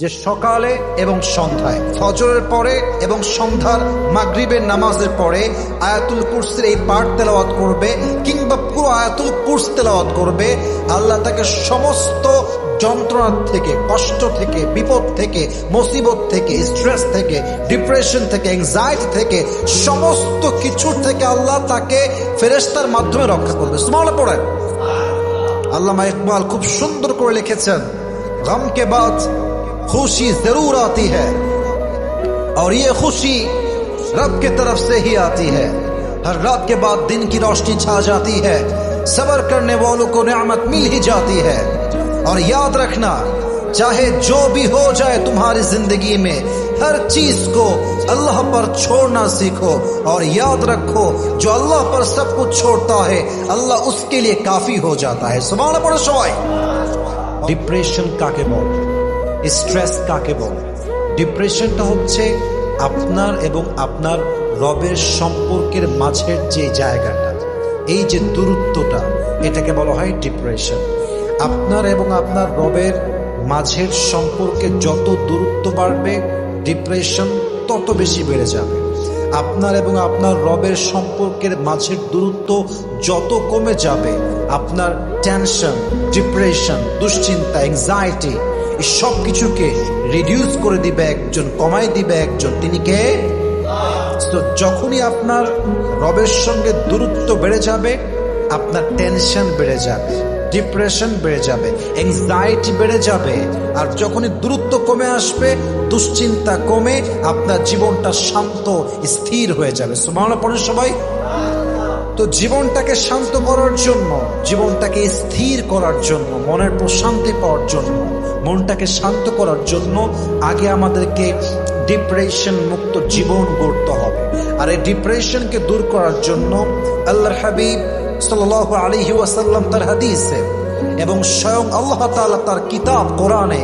যে সকালে এবং সন্ধ্যায়, ফজরের পরে এবং সন্ধ্যার মাগরিবের নামাজের পরে আয়াতুল কুরসির এই পাঠ তেলাওয়াত করবে কিংবা পুরো আয়াতুল কুরস তেলাওয়াত করবে, আল্লাহ তাকে সমস্ত যন্ত্রণার থেকে, কষ্ট থেকে, বিপদ থেকে, মুসিবত থেকে স্ট্রেস থেকে ডিপ্রেশন থেকে অ্যাংজাইটি থেকে, সমস্ত কিছুর থেকে আল্লাহ তাকে ফেরেস্তার মাধ্যমে রক্ষা করবে। স্মলে পড়ে আল্লাহ ইকবাল খুব সুন্দর করে লিখেছেন, গমকে বাদ खुशी ज़रूर आती है। और ये खुशी रब के तरफ़ से ही आती है। हर रात के बाद दिन की रोशनी छा जाती है। सबर करने वालों को नियामत मिल ही जाती है। और याद रखना, चाहे जो भी हो जाए तुम्हारी ज़िंदगी में, हर चीज़ को अल्लाह पर छोड़ना सीखो। और याद रखो, जो अल्लाह पर सब कुछ छोड़ता है, अल्लाह उसके लिए काफ़ी हो जाता है। सुबह पड़ो सवाई। डिप्रेशन का के मौत স্ট্রেস কাকে বলে? ডিপ্রেশনটা হচ্ছে আপনার এবং আপনার রবের সম্পর্কের মাঝের যে জায়গাটা, এই যে দূরত্বটা, এটাকে বলা হয় ডিপ্রেশন আপনার এবং আপনার রবের মাঝের সম্পর্কে যত দূরত্ব বাড়বে ডিপ্রেশন তত বেশি বেড়ে যাবে। আপনার এবং আপনার রবের সম্পর্কের মাঝের দূরত্ব যত কমে যাবে, আপনার টেনশন ডিপ্রেশন দুশ্চিন্তা এংজাইটি এই সব কিছুকে রিডিউস করে দিবে একজন কমাই দিবে একজন। তিনি কে? তো যখনই আপনার রবের সঙ্গে দূরত্ব বেড়ে যাবে, আপনার টেনশন বেড়ে যাবে ডিপ্রেশন বেড়ে যাবে এংজাইটি বেড়ে যাবে। আর যখনই দূরত্ব কমে আসবে, দুশ্চিন্তা কমে, আপনার জীবনটা শান্ত, স্থির হয়ে যাবে। সুমানা পড়ে সবাই। তো জীবনটাকে শান্ত করার জন্য, জীবনটাকে স্থির করার জন্য, মনের প্রশান্তি পাওয়ার জন্য মনটাকে শান্ত করার জন্য আগে আমাদেরকে ডিপ্রেশন মুক্ত জীবন গড়তে হবে। আর এই ডিপ্রেশনকে দূর করার জন্য আল্লাহ হাবিব সাল আলহি ওয়াসাল্লাম তার হাদিসে এবং স্বয়ং আল্লাহ তাআলা তার কিতাব কোরআনে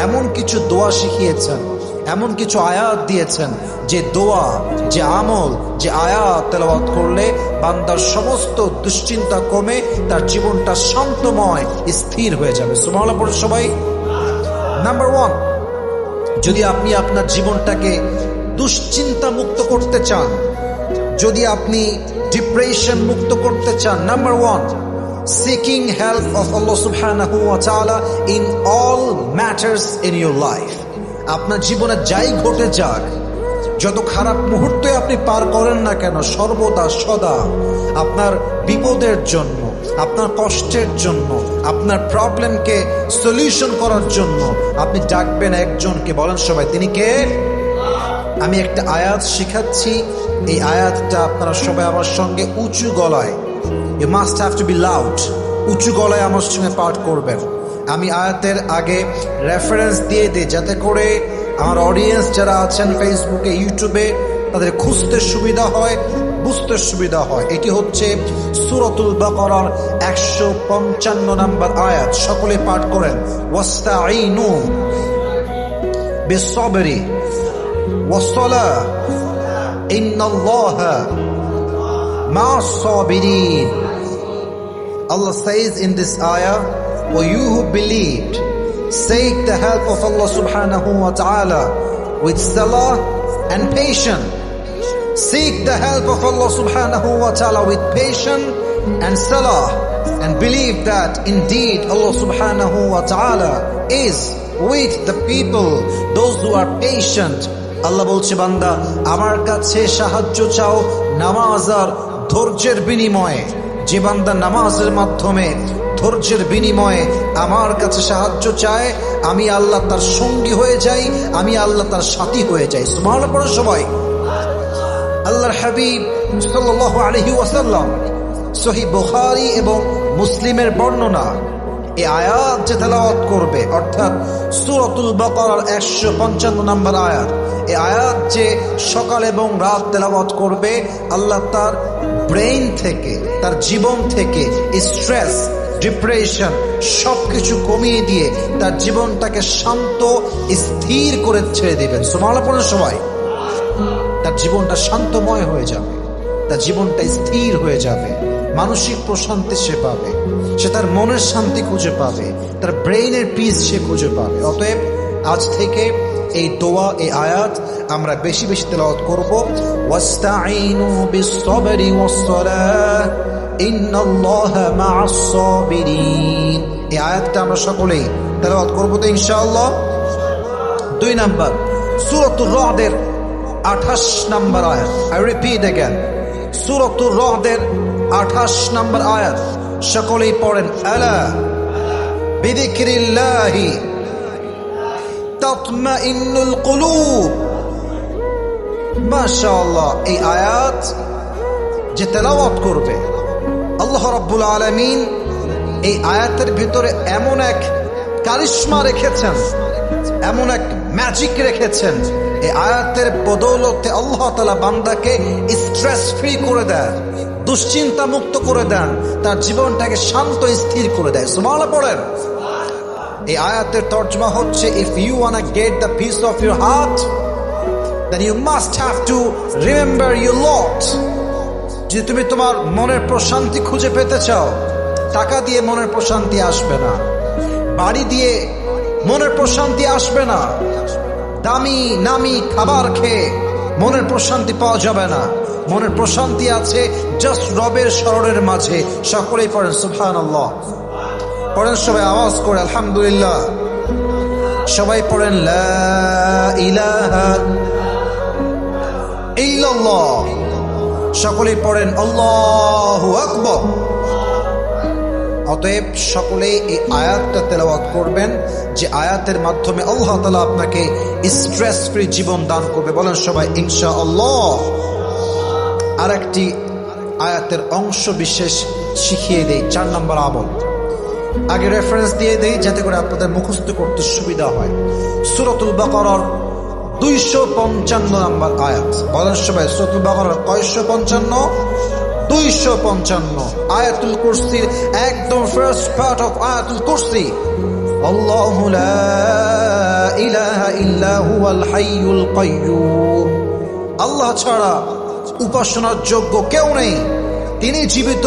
এমন কিছু দোয়া শিখিয়েছেন, এমন কিছু আয়াত দিয়েছেন যে দোয়া, যে আমল, যে আয়াত তেলাওয়াত করলে বান্দার সমস্ত দুশ্চিন্তা কমে, তার জীবনটা শান্তময়, স্থির হয়ে যাবে। সুমালা সবাই। নাম্বার ওয়ান যদি আপনি আপনার জীবনটাকে দুশ্চিন্তা মুক্ত করতে চান, যদি আপনি ডিপ্রেশন মুক্ত করতে চান number one seeking help of Allah সুবহানাহু ওয়া তাআলা in all matters in your life আপনার জীবনে যাই ঘটে যাক, যত খারাপ মুহূর্তে আপনি পার করেন না কেন, সর্বদা সদা আপনার বিপদের জন্য, আপনার কষ্টের জন্য আপনার প্রবলেমকে সলিউশন করার জন্য আপনি ডাকবেন একজনকে। বলেন সবাই, তিনি কে? আমি একটা আয়াত শিখাচ্ছি। এই আয়াতটা আপনারা সবাই আমার সঙ্গে উঁচু গলায় you must have to be loud উঁচু গলায় আমার সঙ্গে পাঠ করবেন। আমি আয়াতের আগে রেফারেন্স দিয়ে দিই, যাতে করে আমার অডিয়েন্স যারা আছেন ফেসবুকে ইউটিউবে তাদের খুঁজতে সুবিধা হয়। বুঝতে সুবিধা হয়। এটি হচ্ছে সুরতুল বাকরার একশো পঞ্চান্ন নম্বর আয়াত। সকলে পাঠ করেন। ওয়াস্তাইনু বিসবরি ওয়াসলা ইন্নাল্লাহ মা সাবিরিন আল্লাহ ইন দিস আয়া O you who seek the help of Allah সুবহানাহু ওয়া তাআলা with Salah and patience seek the help of Allah subhanahu wa ta'ala with patience and salah and believe that indeed Allah subhanahu wa ta'ala is with the people those who are patient Allah বলছে বান্দা আমার কাছে সাহায্য চাও নামাজ আর ধৈর্যের বিনিময়ে যে বান্দা নামাজের মাধ্যমে ধৈর্যের বিনিময়ে আমার কাছে সাহায্য চায় আমি আল্লাহ তার সঙ্গী হয়ে যাই আমি আল্লাহ তার সাথী হয়ে যাই সুমাল পড়ে সবাই আল্লাহর হাবিব সাল্লাহ আলহি ওয়াসাল্লাম সহি বুখারি এবং মুসলিমের বর্ণনা এই আয়াত যে তেলাওয়াত করবে, অর্থাৎ সুরতুল বকরার একশো পঞ্চান্ন নম্বর আয়াত এই আয়াত যে সকাল এবং রাত তেলাওয়াত করবে, আল্লাহ তার ব্রেইন থেকে, তার জীবন থেকে স্ট্রেস, ডিপ্রেশন সবকিছু কমিয়ে দিয়ে তার জীবনটাকে শান্ত, স্থির করে ছেড়ে দেবেন। সোমালাপনের সময় তার জীবনটা শান্তময় হয়ে যাবে। তার জীবনটা স্থির হয়ে যাবে। মানসিক প্রশান্তি সে পাবে। সে তার মনের শান্তি খুঁজে পাবে। তার ব্রেইনের পিস সে খুঁজে পাবে। অতএব আজ থেকে এই দোয়া, এই আয়াত আমরা বেশি বেশি তেলাওয়াত করব। ওয়াস্তাঈনু বিস-সাবরি ওয়াস-সালাহ ইন্নাল্লাহা মা'আস সাবিরিন এই আয়াতটা আমরা সকলেই তেলাওয়াত করব তো ইনশাআল্লাহ। দুই নাম্বার, সূরাতুর রহদের আঠাশ নাম্বার আয়াত। আই রিপিট এগেন সুরতুর রহদের আঠাশ নাম্বার আয়াত। সকলেই পড়েন, আলা বিদিক্রিল্লাহি তৎমাইন্নুল কুলু মাশাআল্লাহ, এই আয়াত যে তেলাওয়াত করবে, আল্লাহ রাব্বুল আলামিন এই আয়াতের ভিতরে এমন এক কারিশমা রেখেছেন, এমন এক ম্যাজিক রেখেছেন। এই আয়াতের বদৌলতে আল্লাহ তালা বান্দাকে স্ট্রেস ফ্রি করে দেন দুশ্চিন্তা মুক্ত করে দেন, তার জীবনটাকে শান্ত স্থির করে দেয়। সুমালা পড়েন। এই আয়াতের তর্জমা হচ্ছে if you want get the peace of your heart then you must have to remember you lot যে তুমি তোমার মনের প্রশান্তি খুঁজে পেতে চাও, টাকা দিয়ে মনের প্রশান্তি আসবে না, বাড়ি দিয়ে মনের প্রশান্তি আসবে না দামি, নামি খাবার খেয়ে মনের প্রশান্তি পাওয়া যাবে না। মনের প্রশান্তি আছে জাস্ট রবের স্মরণের মাঝে। সকলেই পড়েন সুফান আল্লাহ পড়েন সবাই, আওয়াজ করে, আলহামদুলিল্লাহ। সবাই পড়েন সকলেই পড়েন, আল্লাহু আকবার। অতএব সকলেই এই আয়াতটা তেলাওয়াত করবেন, যে আয়াতের মাধ্যমে আল্লাহ তালা আপনাকে স্ট্রেস ফ্রি জীবন দান করবে। বলেন সবাই ইনশা আল্লাহ আর একটি আয়াতের অংশ বিশেষ শিখিয়ে দেই, চার নম্বর আমল। আগে রেফারেন্স দিয়ে দেই, যাতে করে আপনাদের মুখস্থ করতে সুবিধা হয়। সুরতুল বাকরার দুইশো পঞ্চান্ন নম্বর আয়াত। বলেন সবাই, সুরতুল বাকরার কয়শো পঞ্চান্ন? দুইশো পঞ্চান্ন। আয়াতুল কুরসির একদম ফার্স্ট পার্ট অফ আয়াতুল কুরসি। আল্লাহ ইলাহা ইল্লা হুয়াল হাইয়ুল কাইয়্যুম আল্লাহ ছাড়া উপাসনার যোগ্য কেউ নেই। তিনি জীবিত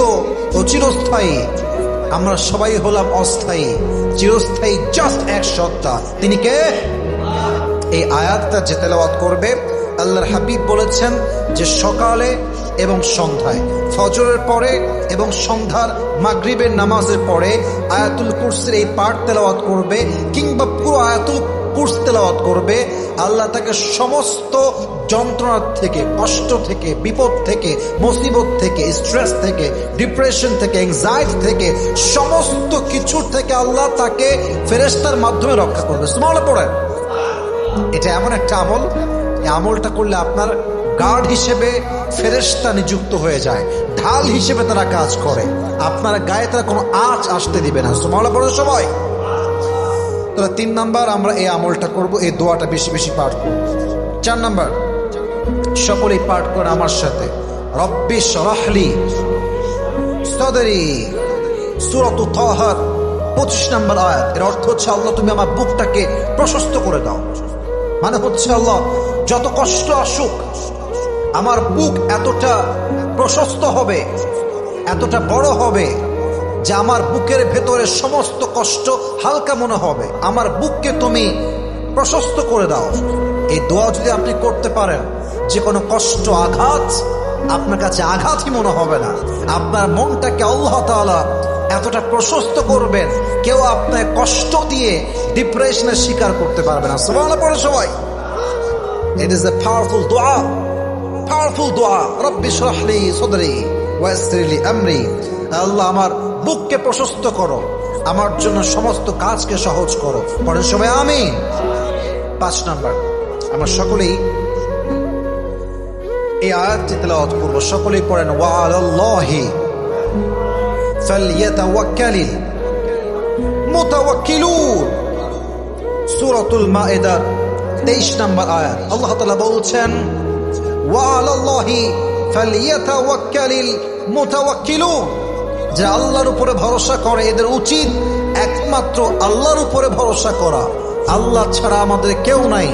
ও চিরস্থায়ী। আমরা সবাই হলাম অস্থায়ী। চিরস্থায়ী জাস্ট এক সত্তা। তিনি কে? এই আয়াতটা যে তেলাওয়াত করবে আল্লাহর হাবিব বলেছেন যে সকালে এবং সন্ধ্যায়, ফজরের পরে এবং সন্ধ্যার মাগরিবের নামাজের পরে আয়াতুল কুরসির এই পাঠ তেলাওয়াত করবে কিংবা পুরো আয়াতুল কুরস তেলাওয়াত করবে, আল্লাহ তাকে সমস্ত যন্ত্রণার থেকে, কষ্ট থেকে, বিপদ থেকে, মুসিবত থেকে স্ট্রেস থেকে ডিপ্রেশন থেকে এংজাইটি থেকে, সমস্ত কিছুর থেকে আল্লাহ তাকে ফেরেস্তার মাধ্যমে রক্ষা করবে। স্মরণে পড়েন। এটা এমন একটা আমল এই আমলটা করলে আপনার গার্ড হিসেবে ফেরেস্তা নিযুক্ত হয়ে যায়। ঢাল হিসেবে তারা কাজ করে। আপনার গায়ে তারা কোনো আঁচ আসতে দিবে না। সুমালা পড়ে সবাই। তাহলে তিন নাম্বার আমরা এই আমলটা করব, এই দোয়াটা বেশি বেশি পাঠ করব। চার নাম্বার, সকলেই পাঠ করে আমার সাথে। রব্বি সরাহলি সদরি। সুরত পঁচিশ নম্বর আয়াত। এর অর্থ হচ্ছে আল্লাহ তুমি আমার বুকটাকে প্রশস্ত করে দাও। মানে হচ্ছে আল্লাহ যত কষ্ট আসুক, আমার বুক এতটা প্রশস্ত হবে, এতটা বড় হবে, যে আমার বুকের ভেতরে সমস্ত কষ্ট হালকা মনে হবে। আমার বুককে তুমি প্রশস্ত করে দাও। এই দোয়া যদি আপনি করতে পারেন, যে কোনো কষ্ট, আঘাত আপনার কাছে আঘাতই মনে হবে না। আপনার মনটাকে আল্লাহ তাআলা এতটা প্রশস্ত করবেন, কেউ আপনার কষ্ট দিয়ে ডিপ্রেশনের শিকার করতে পারবে না। সবাই সবাই। ইট ইজ এ পাওয়ারফুল দোয়া পাওয়ারফুল দোয়া রব্বি শরহলি সদরি ওয়াসরিলি আমরি আল্লাহ আমার বুককে প্রশস্ত করো। আমার জন্য সমস্ত কাজকে সহজ করো। পরে সবাই আমি পাঁচ নাম্বার। আমরা সকলেই এই আয়াতটি তেলাওয়াত করব। সকলেই পড়েন ওয়ালাল্লাহি ফালইয়াতাওয়াক্কালিল মুতাওয়াক্কিলুন। সূরাতুল মাইদার 23 নম্বর আয়াত। আল্লাহ তালা বলছেন, ওয়ালাল্লাহি আল্লাহর উপরে ভরসা করে, এদের উচিত একমাত্র আল্লাহর উপরে ভরসা করা। আল্লাহ ছাড়া আমাদের কেউ নাই।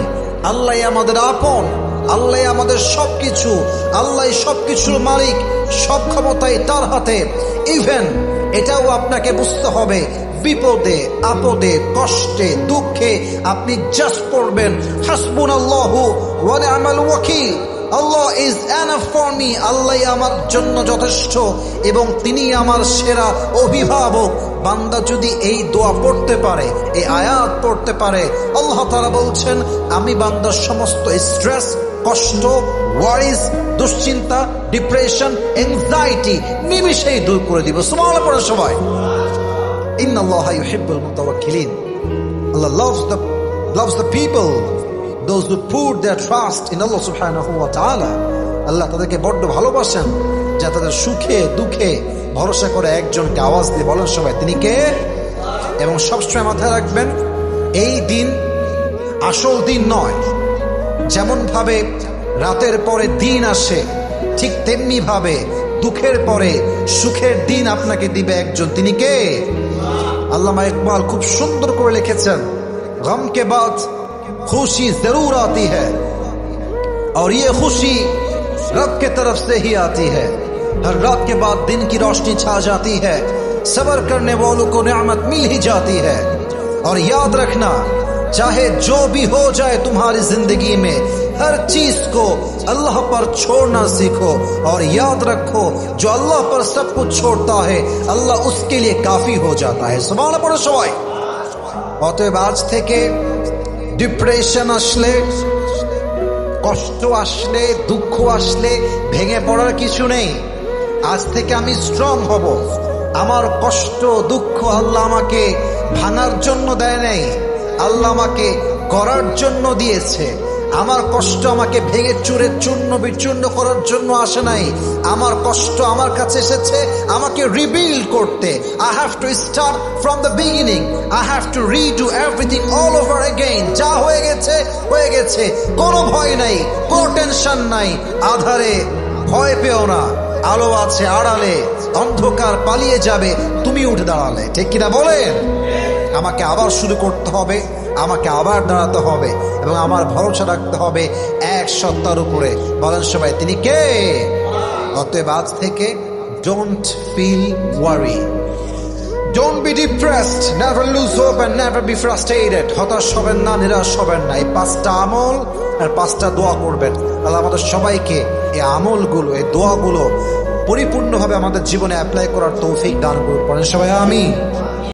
আল্লাহ আমাদের আপন। আল্লাহ আমাদের সবকিছু। আল্লাহ সবকিছুর মালিক। সব ক্ষমতাই তার হাতে। ইভেন এটাও আপনাকে বুঝতে হবে বিপদে, আপদে, কষ্টে, দুঃখে আপনি জাস্ট পড়বেন হাসবুন আল্লাহ ওয়ালে আমাল ওয়াকিল। Allah is enough for me Allah আমার জন্য যথেষ্ট এবং তিনি আমার সেরা অভিভাবক। বান্দা যদি এই দোয়া পড়তে পারে, এই আয়াত পড়তে পারে, আল্লাহ তারা বলছেন, আমি বান্দার সমস্ত স্ট্রেস কষ্ট ওয়ারিস দুশ্চিন্তা ডিপ্রেশন এংজাইটি নিমিশেই দূর করে দিব। সুমাল পড়ে সবাই। আল্লাহ ইউহিব্বুল মুতাওয়াক্কিলিন। Allah loves the loves the people, those who put their trust in Allah subhanahu wa ta'ala আল্লাহ তাদেরকে বড্ড ভালোবাসেন, যা তাদের সুখে, দুঃখে ভরসা করে একজনকে আওয়াজ দিয়ে বলেন সবাই তিনি কে? এবং সবসময় মাথায় রাখবেন, এই দিন আসল দিন নয়। যেমন ভাবে রাতের পরে দিন আসে, ঠিক তেমনি ভাবে দুঃখের পরে সুখের দিন আপনাকে দিবে একজন। তিনি কে? علامہ اقبال خوب سندر کو لکھیچن غم کے بعد خوشی ضرور آتی ہے اور یہ خوشی رب کے طرف سے ہی آتی ہے ہر رات کے بعد دن کی روشنی چھا جاتی ہے صبر کرنے والوں کو نعمت مل ہی جاتی ہے। اور یاد رکھنا، چاہے جو بھی ہو جائے تمہاری زندگی میں हर चीज को अल्लाह पर छोड़ना सीखो और याद रखो जो अल्लाह पर सब कुछ छोड़ता है अल्लाह उसके लिए काफी हो जाता है सुबह पड़ो সবাই অতএব আজ থেকে ডিপ্রেশন আসলে কষ্ট আসলে দুঃখ আসলে ভেঙে পড়ার কিছু নেই আজ থেকে আমি স্ট্রং হব আমার কষ্ট দুঃখ আল্লাহ আমাকে ভাঙার জন্য দেয় নাই আল্লাহ আমাকে করার জন্য দিয়েছে আমার কষ্ট আমাকে ভেঙে চুরে চূর্ণ বিচূর্ণ করার জন্য আসে নাই। আমার কষ্ট আমার কাছে এসেছে, আমাকে রিবিল্ড করতে। I have to start from the beginning I have to redo everything all over again যা হয়ে গেছে হয়ে গেছে। কোনো ভয় নাই, কোনো টেনশন নাই। আধারে ভয় পেও না। আলো আছে আড়ালে, অন্ধকার পালিয়ে যাবে। তুমি উঠে দাঁড়ালে, ঠিক কিনা বলেন? আমাকে আবার শুরু করতে হবে। আমাকে আবার দাঁড়াতে হবে এবং আমার ভরসা রাখতে হবে এক সত্তার উপরে। বলেন সবাই, তিনি কে? অতএব আজ থেকে don't feel worry don't be depressed never lose hope and never be frustrated হতাশ হবেন না, নিরাশ হবেন না। এই পাঁচটা আমল আর পাঁচটা দোয়া করবেন। আল্লাহ আমাদের সবাইকে এই আমলগুলো, এই দোয়াগুলো পরিপূর্ণভাবে আমাদের জীবনে অ্যাপ্লাই করার তৌফিক দান করুন। সবাই আমি